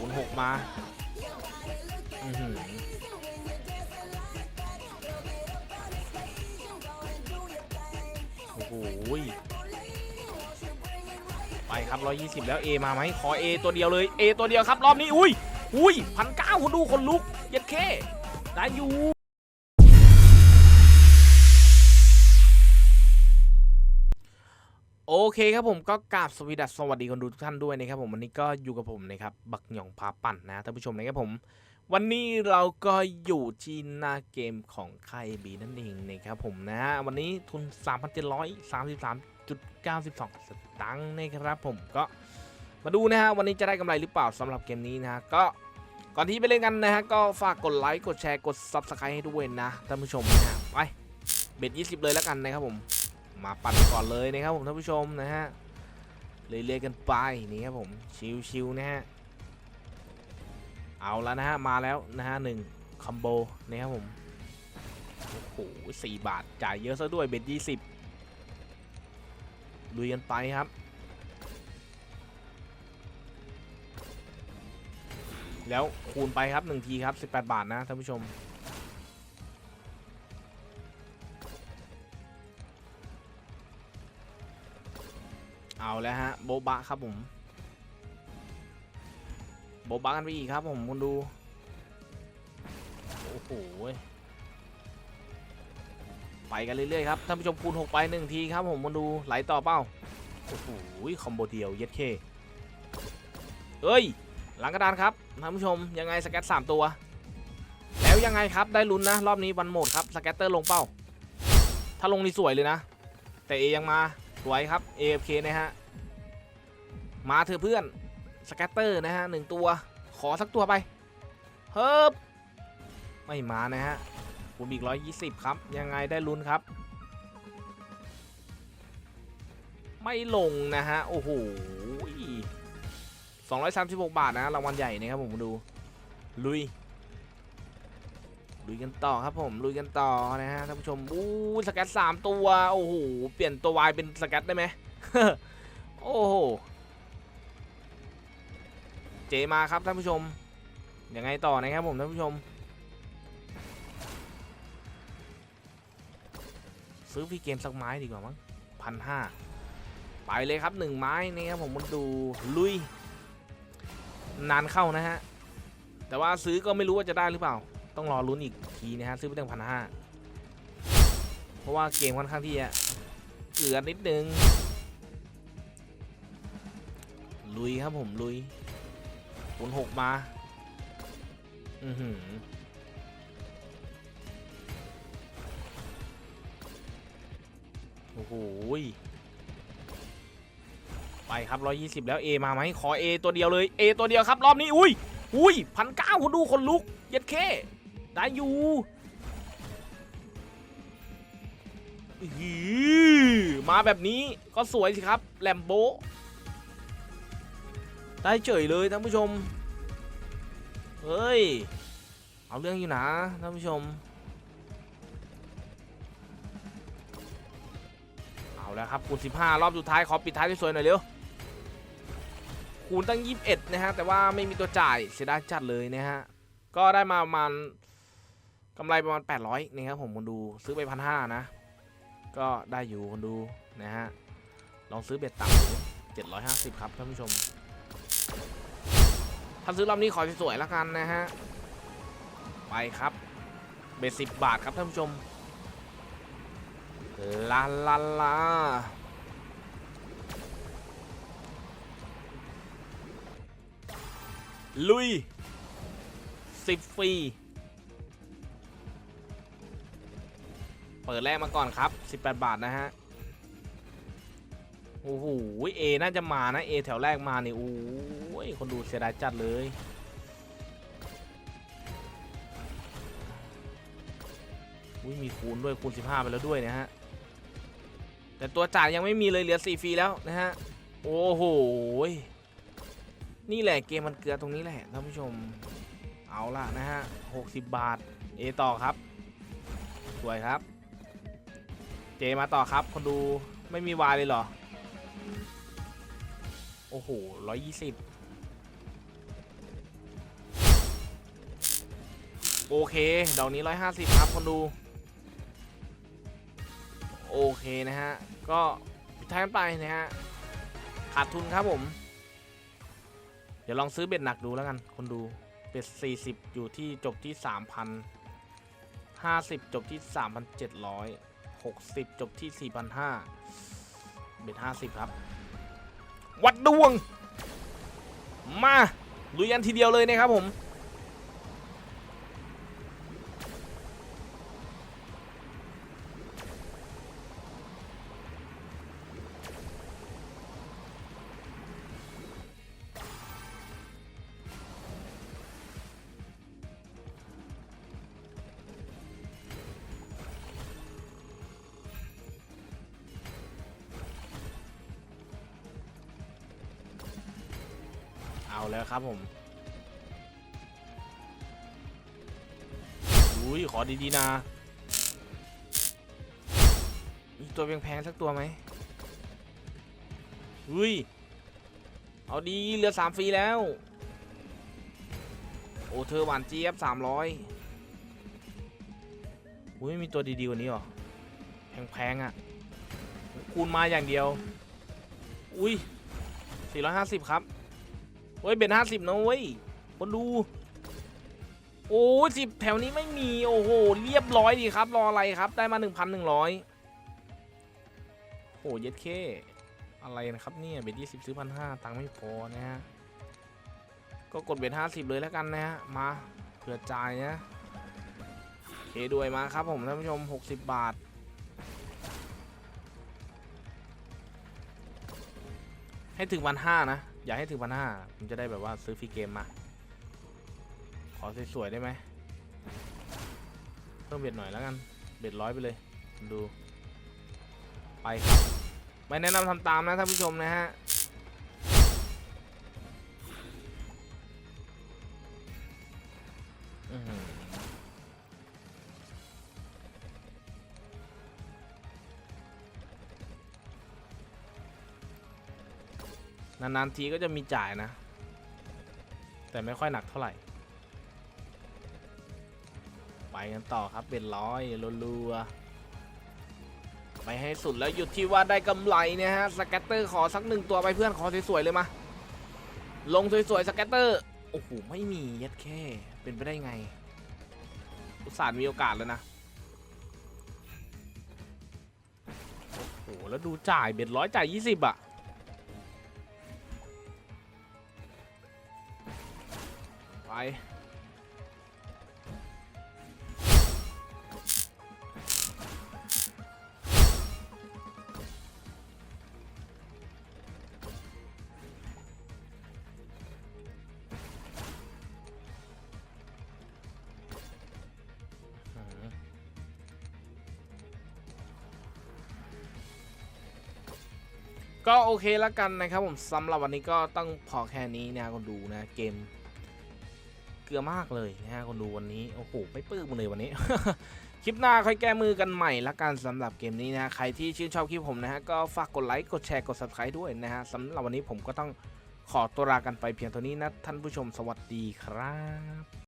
คูณหกมาอือหือโอ้โหไปครับ 120 แล้ว A มาไหมขอ A ตัวเดียวเลย A ตัวเดียวครับ รอบนี้ อุ้ย อุ้ยพันเก้าคนดูคนลุก เย็ดเค ได้อยู่ โอเคครับผมก็กราบสวีดัสสวัสดีคนดูทุกท่านด้วยนะครับผมวันนี้ก็อยู่กับผมนะครับบักหยองพาปั่นนะท่านผู้ชมนะครับผม วันนี้เราก็อยู่ที่หน้าเกมของค่ายบีนั่นเองนะครับผมนะฮะวันนี้ทุน 3,733.92 สตังค์นะครับผมก็มาดูนะฮะวันนี้จะได้กำไรหรือเปล่าสำหรับเกมนี้นะฮะก็ก่อนที่ไปเล่นกันนะฮะก็ฝากกดไลค์กดแชร์กด Subscribe ให้ด้วยนะท่านผู้ชมนะฮะไปเบ็ด20 เลยแล้วกันนะครับผม มาปั่นก่อนเลยนะครับผมท่านผู้ชมนะฮะเรื่อยๆกันไปนี่ครับผมชิวๆนะฮะเอาแล้วนะฮะมาแล้วนะฮะหนึ่งคอมโบนะครับผมโอ้โหสี่บาทจ่ายเยอะซะด้วยเบ็ดยี่สิบลุยกันไปครับแล้วคูณไปครับหนึ่งทีครับ 18 บาทนะท่านผู้ชม เอาแล้วฮะโบบะครับผมโบบะกันไปอีกครับผมคุณดูโอ้โหไปกันเรื่อยๆครับท่านผู้ชมคูณ6ไปหนึ่งทีครับผมคุณดูไหลต่อเป้าโอ้โหคอมโบเดียวเย็ดเคเอ้ยหลังกระดานครับท่านผู้ชมยังไงสแกตสามตัว แล้วยังไงครับได้ลุ้นนะรอบนี้วันโหมดครับสแกตเตอร์ลงเป้า ถ้าลงนี่สวยเลยนะ แต่เอยังมา สวยครับ AFK นะฮะ มาเถอะเพื่อนสแกตเตอร์นะฮะหนึ่งตัว ขอสักตัวไป เฮิบไม่มานะฮะคูณอีก 120 ครับ ยังไงได้ลุ้นครับ ไม่ลงนะฮะ โอ้โห236 บาทนะรางวัลใหญ่นะครับผมมาดู ลุย ลุยกันต่อครับผมลุยกันต่อนะฮะท่านผู้ชมอู้สแกตสามตัวโอ้โหเปลี่ยนตัววายเป็นสแกตได้ไหมโอ้โหเจมาครับท่านผู้ชมยังไงต่อนะครับผมท่านผู้ชม ซื้อฟรีเกมสักไม้ดีกว่ามั้งพันห้าไปเลยครับหนึ่งไม้นี่ครับผมมาดูลุยนานเข้านะฮะแต่ว่าซื้อก็ไม่รู้ว่าจะได้หรือเปล่า ต้องรอลุ้นอีกทีนะฮะซื้อไปตั้งพันห้าเพราะว่าเกมค่อนข้างที่จะเกลือนิดนึง ลุยครับผมลุยคูณหกมา อือหือโอ้โหยไปครับ 120 แล้ว A มาไหมขอ A ตัวเดียวเลย A ตัวเดียวครับ รอบนี้ อุ้ย อุ้ยพันเก้าคนดูคนลุก เย็ดเค ได้อยู่หือมาแบบนี้ก็สวยสิครับ แลมโบ ได้เฉยเลยท่านผู้ชม เฮ้ย เอาเรื่องอยู่นะท่านผู้ชม เอาแล้วครับคูณ15 รอบสุดท้าย ขอปิดท้ายสวยๆหน่อยเร็ว คูณตั้ง 21 นะฮะ แต่ว่าไม่มีตัวจ่ายเสียดายจัดเลยนะฮะ ก็ได้มาประมาณ กำไรประมาณ 800นะครับผมคนดูซื้อไปพันห้านะ ก็ได้อยู่คนดูนะฮะลองซื้อเบ็ดต่ำ750ครับท่านผู้ชมถ้าซื้อรอบนี้ขอสวยๆล้วกันนะฮะไปครับเบ็ดสิบบาทครับท่านผู้ชมลาลาลาลุยสิบฟรี ปิดแรกมาก่อนครับ 18 บาทนะฮะ โอ้โหเอน่าจะมานะเอแถวแรกมานี่โอ้ยคนดูเสียดายจัดเลยอุ้ยมีคูณด้วยคูณ 15 ไปแล้วด้วยนะฮะ แต่ตัวจ่ายยังไม่มีเลยเหลือ 4 ฟรีแล้วนะฮะ โอ้โห นี่แหละเกมมันเกลือตรงนี้แหละท่านผู้ชม เอาล่ะนะฮะ 60 บาท เอต่อครับ สวยครับ เจมาต่อครับ คนดูไม่มีวายเลยเหรอ โอ้โหร้อยยี่สิบโอเคดอกนี้150ครับ คนดู โอเคนะฮะ ก็ปิดท้ายกันไปนะฮะ ขาดทุนครับผม เดี๋ยวลองซื้อเบ็ดหนักดูแล้วกัน คนดู เบ็ด40อยู่ที่จบที่3,000 50จบที่3,700 60 จบที่ 4,500เบ็ด50 ครับ วัดดวง มาลุยกันทีเดียวเลยนะครับผม เอาแล้วครับผมอุ้ยขอดีๆนะมีตัวแพงๆสักตัวไหมอุ้ย เอาดีเหลือสามฟรีแล้ว โอ้เธอหวานเจี๊ยบสามร้อยอุ้ยมีตัวดีๆกว่านี้หรอ แพงๆอะ คูณมาอย่างเดียว อุ้ย450 ครับ เฮ้ยเบ็ดห้าสิบนะเว้ยคนดู โอ้สิบแถวนี้ไม่มี โอ้โห เรียบร้อยดีครับ รออะไรครับ ได้มา1,100โอ้เย็ดเค อะไรนะครับเนี่ย เบ็ดยี่สิบซื้อพันห้าตังค์ไม่พอนะฮะ ก็กดเบ็ดห้าสิบเลยแล้วกันนะฮะ มาเผื่อจ่ายนะเคด้วยมาครับผมท่านผู้ชม 60 บาท ให้ถึงวันห้านะ อย่าให้ถึงพันห้าผมจะได้แบบว่าซื้อฟรีเกมมา ขอสวยๆได้ไหมเพิ่มเบ็ดหน่อยแล้วกัน เบ็ดร้อยไปเลยดู ไปครับไม่แนะนำทำตามนะท่านผู้ชมนะฮะ นานๆทีก็จะมีจ่ายนะ แต่ไม่ค่อยหนักเท่าไหร่ ไปกันต่อครับเป็นร้อยรัวๆไปให้สุดแล้วหยุดที่ว่าได้กำไรเนี่ยฮะ สแกตเตอร์ขอสักหนึ่งตัวไปเพื่อนขอสวยๆเลยมา ลงสวยๆสแกตเตอร์ โอ้โห ไม่มียัดแค่ เป็นไปได้ไง อุตส่าห์มีโอกาสแล้วนะโอ้โหแล้วดูจ่ายเบ็ดร้อยจ่ายยี่สิบอะ ไปก็โอเคแล้วกันนะครับผมสำหรับวันนี้ก็ต้องพอแค่นี้นะคนดูนะเกม ลือมากเลยนะฮะคนดูวันนี้ โอ้โห ไม่ปลื้มเลยวันนี้ คลิปหน้าค่อยแก้มือกันใหม่ละกันสำหรับเกมนี้นะ ใครที่ชื่นชอบคลิปผมนะฮะ ก็ฝากกดไลค์ กดแชร์ กด subscribe ด้วยนะฮะสำหรับวันนี้ผมก็ต้องขอตัวลากันไปเพียงเท่านี้นะ ท่านผู้ชมสวัสดีครับ